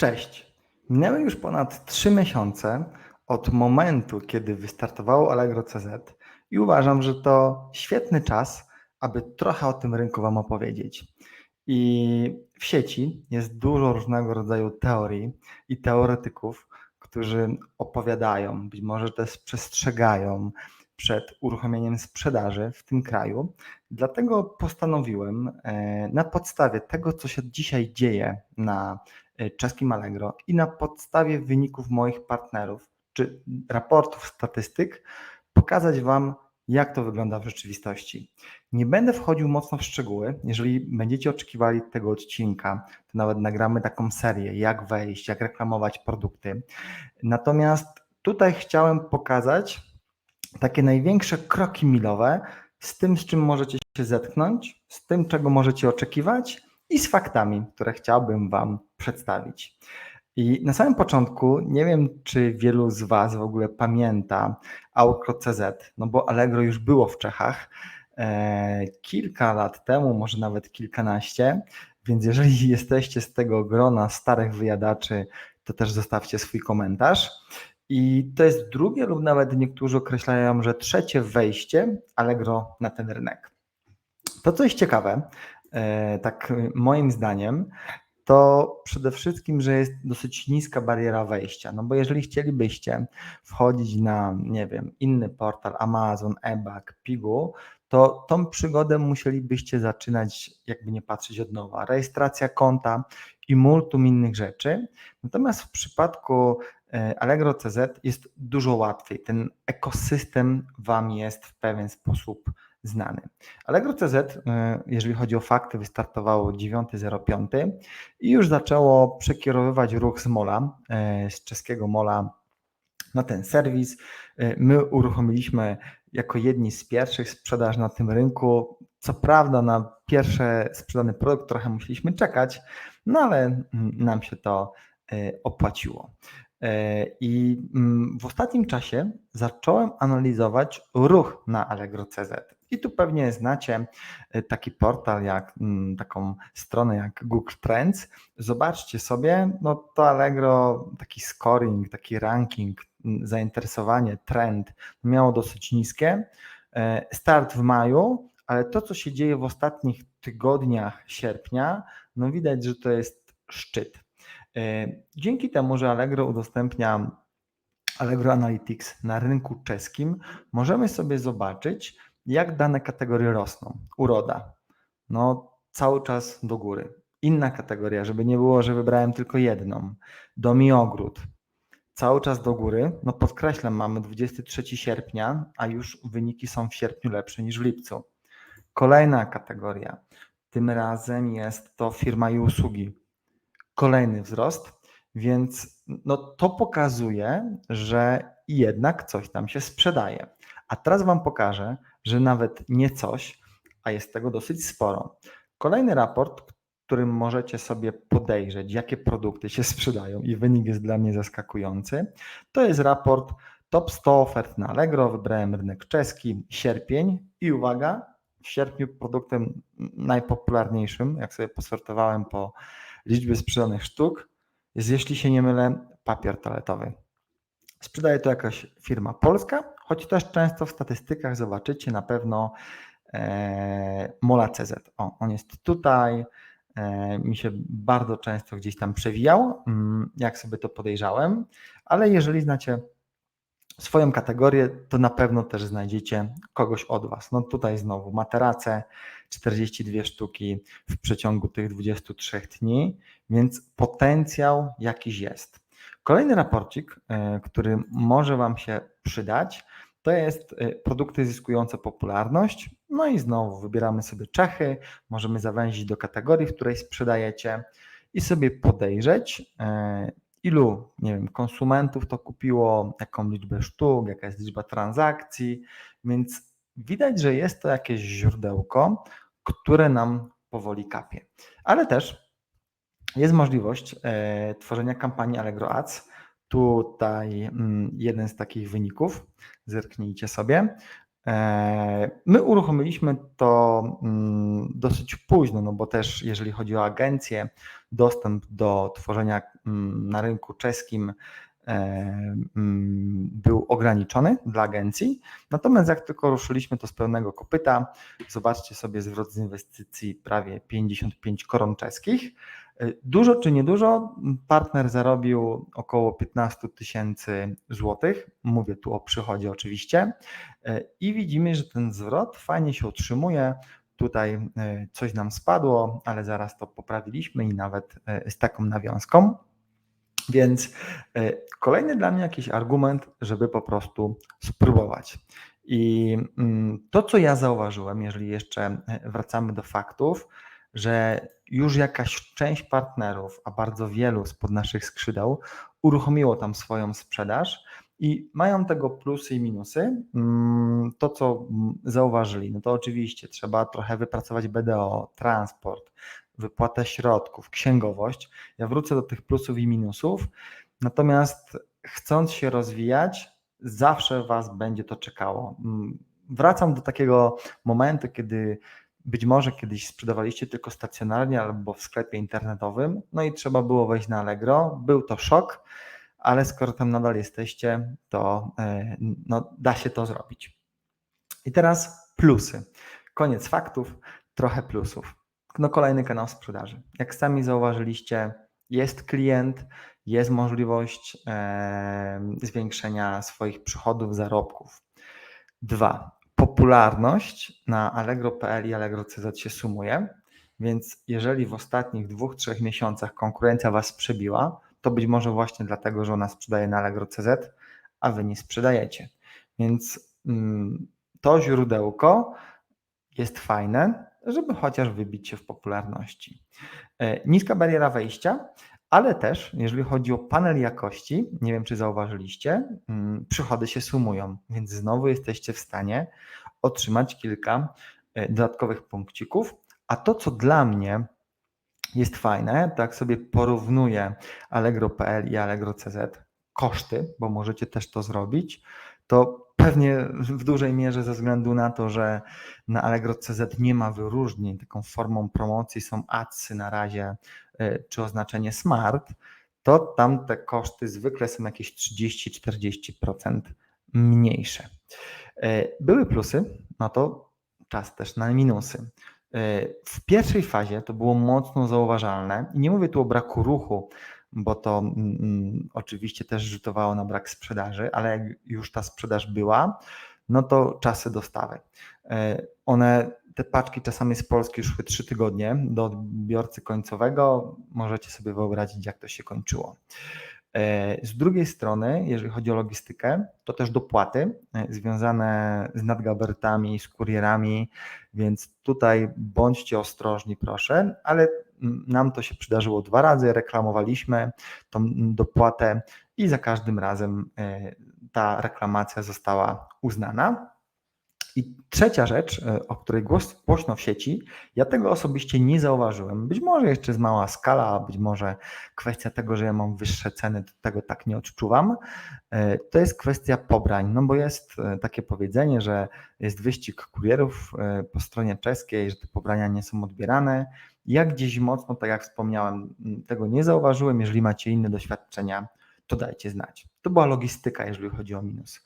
Cześć. Minęły już ponad 3 miesiące od momentu, kiedy wystartowało Allegro CZ i uważam, że to świetny czas, aby trochę o tym rynku Wam opowiedzieć. I w sieci jest dużo różnego rodzaju teorii i teoretyków, którzy opowiadają, być może też przestrzegają przed uruchomieniem sprzedaży w tym kraju. Dlatego postanowiłem e, na podstawie tego, co się dzisiaj dzieje na czeskim Allegro i na podstawie wyników moich partnerów czy raportów, statystyk, pokazać Wam, jak to wygląda w rzeczywistości. Nie będę wchodził mocno w szczegóły. Jeżeli będziecie oczekiwali tego odcinka, to nawet nagramy taką serię, jak wejść, jak reklamować produkty. Natomiast tutaj chciałem pokazać takie największe kroki milowe z tym, z czym możecie się zetknąć, z tym, czego możecie oczekiwać i z faktami, które chciałbym Wam przedstawić. I na samym początku nie wiem, czy wielu z Was w ogóle pamięta Aukro.cz, no bo Allegro już było w Czechach e, kilka lat temu, może nawet kilkanaście, więc jeżeli jesteście z tego grona starych wyjadaczy, to też zostawcie swój komentarz. I to jest drugie lub nawet niektórzy określają, że trzecie wejście Allegro na ten rynek. To, co jest ciekawe, e, tak moim zdaniem, to przede wszystkim, że jest dosyć niska bariera wejścia. No bo jeżeli chcielibyście wchodzić na, nie wiem, inny portal, Amazon, eBay, Pigu, to tą przygodę musielibyście zaczynać, jakby nie patrzeć od nowa. Rejestracja konta i multum innych rzeczy. Natomiast w przypadku e, Allegro CZ jest dużo łatwiej. Ten ekosystem Wam jest w pewien sposób znany. Allegro CZ, e, jeżeli chodzi o fakty, wystartowało 9.05 i już zaczęło przekierowywać ruch z mola, e, z czeskiego mola na ten serwis. My uruchomiliśmy jako jedni z pierwszych sprzedaż na tym rynku. Co prawda na pierwszy sprzedany produkt trochę musieliśmy czekać, no ale mm, nam się to opłaciło. E, I mm, w ostatnim czasie zacząłem analizować ruch na Allegro CZ. I tu pewnie znacie e, taki portal, jak mm, taką stronę jak Google Trends. Zobaczcie sobie, no to Allegro, taki scoring, taki ranking, zainteresowanie, trend miało dosyć niskie. Start w maju, ale to, co się dzieje w ostatnich tygodniach sierpnia, no widać, że to jest szczyt. E, dzięki temu, że Allegro udostępnia Allegro Analytics na rynku czeskim, możemy sobie zobaczyć, jak dane kategorie rosną. Uroda, no cały czas do góry. Inna kategoria, żeby nie było, że wybrałem tylko jedną. Dom i ogród, cały czas do góry. No podkreślam, mamy 23 sierpnia, a już wyniki są w sierpniu lepsze niż w lipcu. Kolejna kategoria, tym razem jest to firma i usługi. Kolejny wzrost, więc no to pokazuje, że jednak coś tam się sprzedaje. A teraz Wam pokażę, że nawet nie coś, a jest tego dosyć sporo. Kolejny raport, którym możecie sobie podejrzeć, jakie produkty się sprzedają i wynik jest dla mnie zaskakujący, to jest raport Top 100 ofert na Allegro. Wybrałem rynek czeski, sierpień i uwaga, w sierpniu produktem najpopularniejszym, jak sobie posortowałem po liczbie sprzedanych sztuk, jest, jeśli się nie mylę, papier toaletowy. Sprzedaje to jakaś firma polska, choć też często w statystykach zobaczycie na pewno e, Mola CZ. O, on jest tutaj, e, mi się bardzo często gdzieś tam przewijał, mm, jak sobie to podejrzałem, ale jeżeli znacie swoją kategorię, to na pewno też znajdziecie kogoś od Was. No tutaj znowu materace, 42 sztuki w przeciągu tych 23 dni, więc potencjał jakiś jest. Kolejny raporcik, e, który może Wam się przydać, to jest e, produkty zyskujące popularność. No i znowu wybieramy sobie Czechy, możemy zawęzić do kategorii, w której sprzedajecie i sobie podejrzeć, e, ilu, nie wiem, konsumentów to kupiło, jaką liczbę sztuk, jaka jest liczba transakcji, więc widać, że jest to jakieś źródełko, które nam powoli kapie. Ale też jest możliwość e, tworzenia kampanii Allegro Ads. Tutaj mm, jeden z takich wyników, zerknijcie sobie. E, my uruchomiliśmy to mm, dosyć późno, no bo też jeżeli chodzi o agencję, dostęp do tworzenia mm, na rynku czeskim e, mm, był ograniczony dla agencji. Natomiast jak tylko ruszyliśmy to z pełnego kopyta, zobaczcie sobie zwrot z inwestycji prawie 55 koron czeskich. E, dużo czy niedużo, partner zarobił około 15 tysięcy złotych. Mówię tu o przychodzie oczywiście. E, I widzimy, że ten zwrot fajnie się utrzymuje. Tutaj e, coś nam spadło, ale zaraz to poprawiliśmy i nawet z taką nawiązką. Więc kolejny dla mnie jakiś argument, żeby po prostu spróbować. I mm, to, co ja zauważyłem, jeżeli jeszcze wracamy do faktów, że już jakaś część partnerów, a bardzo wielu spod naszych skrzydeł, uruchomiło tam swoją sprzedaż i mają tego plusy i minusy. Mm, to, co zauważyli, no to oczywiście trzeba trochę wypracować BDO, transport, wypłatę środków, księgowość. Ja wrócę do tych plusów i minusów, natomiast chcąc się rozwijać, zawsze Was będzie to czekało. Mm, wracam do takiego momentu, kiedy być może kiedyś sprzedawaliście tylko stacjonarnie albo w sklepie internetowym, no i trzeba było wejść na Allegro. Był to szok, ale skoro tam nadal jesteście, to e, no, da się to zrobić. I teraz plusy. Koniec faktów, trochę plusów. No kolejny kanał sprzedaży. Jak sami zauważyliście, jest klient, jest możliwość e, zwiększenia swoich przychodów, zarobków. Dwa, popularność na Allegro.pl i Allegro.cz się sumuje, więc jeżeli w ostatnich dwóch, trzech miesiącach konkurencja Was przebiła, to być może właśnie dlatego, że ona sprzedaje na Allegro.cz, a Wy nie sprzedajecie. Więc mm, to źródełko jest fajne, żeby chociaż wybić się w popularności. E, niska bariera wejścia, ale też, jeżeli chodzi o panel jakości, nie wiem czy zauważyliście, mm, przychody się sumują, więc znowu jesteście w stanie otrzymać kilka e, dodatkowych punkcików. A to, co dla mnie jest fajne, tak sobie porównuję Allegro.pl i Allegro.cz koszty, bo możecie też to zrobić, to pewnie w dużej mierze ze względu na to, że na Allegro.cz nie ma wyróżnień, taką formą promocji są adsy na razie, czy oznaczenie smart, to tam te koszty zwykle są jakieś 30-40% mniejsze. E, były plusy, no to czas też na minusy. E, w pierwszej fazie to było mocno zauważalne i nie mówię tu o braku ruchu, bo to mm, mm, oczywiście też rzutowało na brak sprzedaży, ale jak już ta sprzedaż była, no to czasy dostawy. E, one, te paczki czasami z Polski szły 3 tygodnie do odbiorcy końcowego. Możecie sobie wyobrazić, jak to się kończyło. E, z drugiej strony, jeżeli chodzi o logistykę, to też dopłaty e, związane z nadgabarytami, z kurierami, więc tutaj bądźcie ostrożni, proszę, ale nam to się przydarzyło dwa razy, reklamowaliśmy tą dopłatę i za każdym razem ta reklamacja została uznana. I trzecia rzecz, e, o której głos, głośno w sieci, ja tego osobiście nie zauważyłem. Być może jeszcze jest mała skala, być może kwestia tego, że ja mam wyższe ceny, to tego tak nie odczuwam. E, to jest kwestia pobrań, no bo jest e, takie powiedzenie, że jest wyścig kurierów po stronie czeskiej, że te pobrania nie są odbierane. Ja gdzieś mocno, tak jak wspomniałem, tego nie zauważyłem. Jeżeli macie inne doświadczenia, to dajcie znać. To była logistyka, jeżeli chodzi o minus.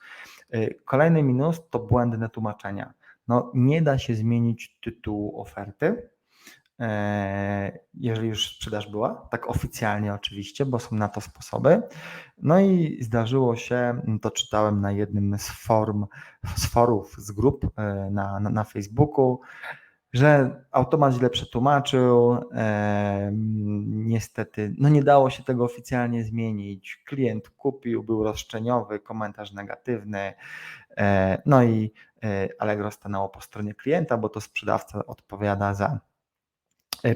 Y, kolejny minus to błędne tłumaczenia. No, nie da się zmienić tytułu oferty, e, jeżeli już sprzedaż była, tak oficjalnie oczywiście, bo są na to sposoby. No i zdarzyło się, to czytałem na jednym z form, z forów, z grup e, na, na, na Facebooku, że automat źle przetłumaczył. Niestety, no nie dało się tego oficjalnie zmienić. Klient kupił, był roszczeniowy, komentarz negatywny. E, no i e, Allegro stanęło po stronie klienta, bo to sprzedawca odpowiada za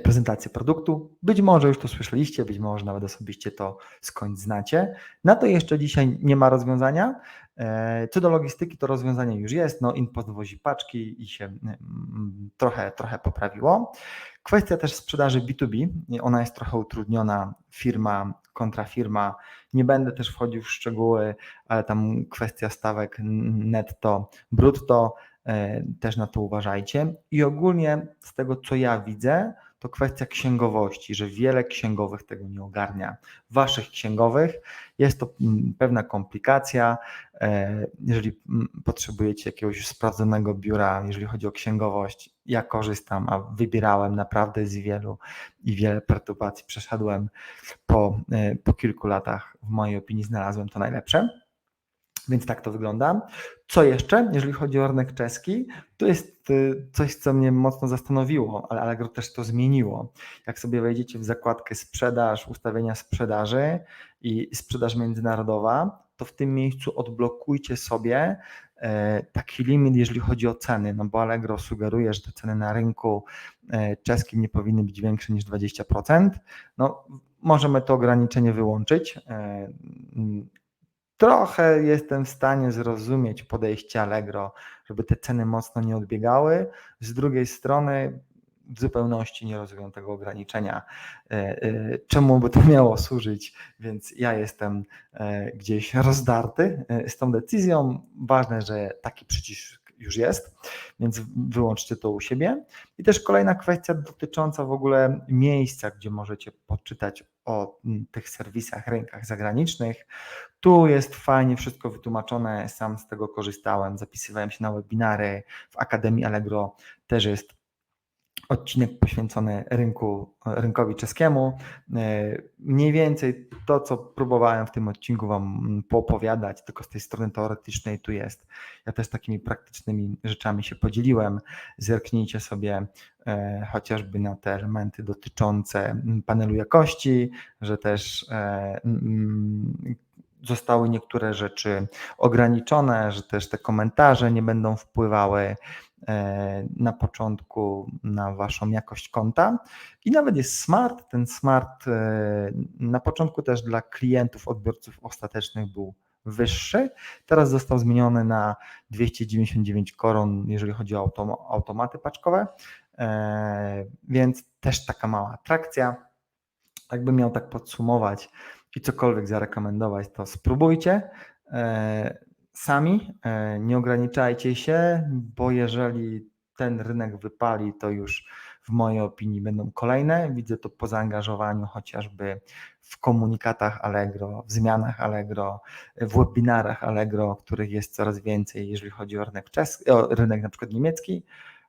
prezentację produktu. Być może już to słyszeliście, być może nawet osobiście to skądś znacie. Na to jeszcze dzisiaj nie ma rozwiązania. E, co do logistyki, to rozwiązanie już jest. No, InPost wozi paczki i się trochę, trochę poprawiło. Kwestia też sprzedaży B2B, ona jest trochę utrudniona, firma kontra firma. Nie będę też wchodził w szczegóły, ale tam kwestia stawek netto, brutto e, też na to uważajcie. I ogólnie z tego, co ja widzę, to kwestia księgowości, że wiele księgowych tego nie ogarnia. Waszych księgowych jest to mm, pewna komplikacja. E, jeżeli mm, potrzebujecie jakiegoś sprawdzonego biura, jeżeli chodzi o księgowość, ja korzystam, a wybierałem naprawdę z wielu i wiele perturbacji przeszedłem po, e, po kilku latach. W mojej opinii znalazłem to najlepsze. Więc tak to wygląda. Co jeszcze, jeżeli chodzi o rynek czeski, to jest y, coś, co mnie mocno zastanowiło, ale Allegro też to zmieniło. Jak sobie wejdziecie w zakładkę sprzedaż, ustawienia sprzedaży i sprzedaż międzynarodowa, to w tym miejscu odblokujcie sobie e, taki limit, jeżeli chodzi o ceny, no bo Allegro sugeruje, że te ceny na rynku e, czeskim nie powinny być większe niż 20%. No, możemy to ograniczenie wyłączyć. Trochę jestem w stanie zrozumieć podejście Allegro, żeby te ceny mocno nie odbiegały. Z drugiej strony w zupełności nie rozumiem tego ograniczenia. E, e, czemu by to miało służyć? Więc ja jestem e, gdzieś rozdarty z tą decyzją. Ważne, że taki przycisk już jest, więc wyłączcie to u siebie. I też kolejna kwestia dotycząca w ogóle miejsca, gdzie możecie poczytać o tych serwisach, rynkach zagranicznych. Tu jest fajnie wszystko wytłumaczone, sam z tego korzystałem, zapisywałem się na webinary w Akademii Allegro, też jest odcinek poświęcony rynku, rynkowi czeskiemu. E, mniej więcej to, co próbowałem w tym odcinku Wam poopowiadać, tylko z tej strony teoretycznej tu jest. Ja też takimi praktycznymi rzeczami się podzieliłem. Zerknijcie sobie e, chociażby na te elementy dotyczące panelu jakości, że też e, zostały niektóre rzeczy ograniczone, że też te komentarze nie będą wpływały e, na początku na waszą jakość konta. I nawet jest smart. Ten smart e, na początku też dla klientów, odbiorców ostatecznych był wyższy. Teraz został zmieniony na 299 koron, jeżeli chodzi o automaty paczkowe, e, więc też taka mała atrakcja. Jakbym miał tak podsumować, i cokolwiek zarekomendować, to spróbujcie e, sami, e, nie ograniczajcie się, bo jeżeli ten rynek wypali, to już w mojej opinii będą kolejne. Widzę to po zaangażowaniu chociażby w komunikatach Allegro, w zmianach Allegro, w webinarach Allegro, których jest coraz więcej, jeżeli chodzi o rynek, czeski, o rynek na przykład niemiecki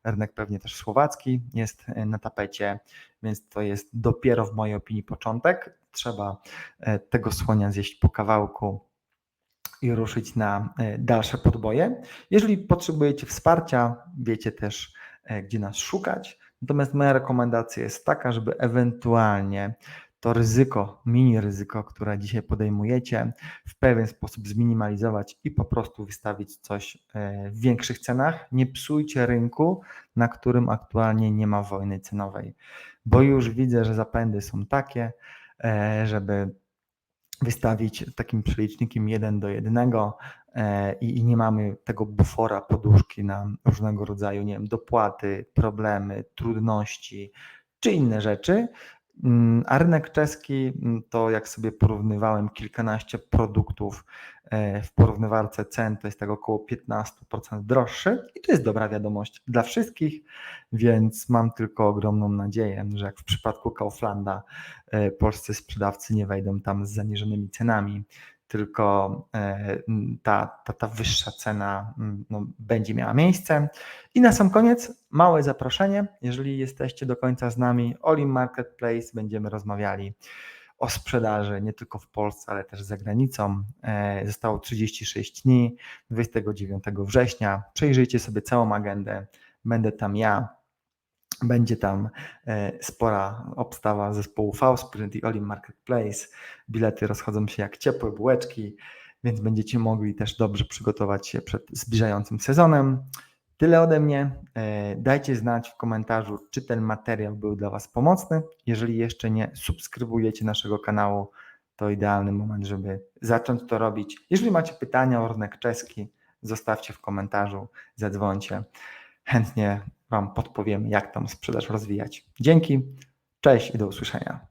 rynek pewnie też słowacki jest e, na tapecie, więc to jest dopiero w mojej opinii początek. Trzeba e, tego słonia zjeść po kawałku i ruszyć na e, dalsze podboje. Jeżeli potrzebujecie wsparcia, wiecie też, gdzie nas szukać. Natomiast moja rekomendacja jest taka, żeby ewentualnie to ryzyko, mini ryzyko, które dzisiaj podejmujecie, w pewien sposób zminimalizować i po prostu wystawić coś e, w większych cenach. Nie psujcie rynku, na którym aktualnie nie ma wojny cenowej, bo już widzę, że zapędy są takie, e, żeby wystawić takim przelicznikiem 1 do 1 e, i nie mamy tego bufora poduszki na różnego rodzaju, nie wiem, dopłaty, problemy, trudności czy inne rzeczy, a rynek czeski mm, to jak sobie porównywałem kilkanaście produktów e, w porównywarce cen, to jest tak około 15% droższy i to jest dobra wiadomość dla wszystkich, więc mam tylko ogromną nadzieję, że jak w przypadku Kauflanda e, polscy sprzedawcy nie wejdą tam z zaniżonymi cenami, tylko e, ta, ta, ta wyższa cena no, będzie miała miejsce. I na sam koniec małe zaproszenie, jeżeli jesteście do końca z nami, Olim Marketplace, będziemy rozmawiali o sprzedaży nie tylko w Polsce, ale też za granicą. E, zostało 36 dni, 29 września. Przejrzyjcie sobie całą agendę. Będę tam ja, będzie tam e, spora obstawa zespołu Fausprint i Olim Marketplace. Bilety rozchodzą się jak ciepłe bułeczki, więc będziecie mogli też dobrze przygotować się przed zbliżającym sezonem. Tyle ode mnie. E, dajcie znać w komentarzu, czy ten materiał był dla Was pomocny. Jeżeli jeszcze nie subskrybujecie naszego kanału, to idealny moment, żeby zacząć to robić. Jeżeli macie pytania o rynek czeski, zostawcie w komentarzu, zadzwońcie. Chętnie Wam podpowiem, jak tam sprzedaż rozwijać. Dzięki, cześć i do usłyszenia.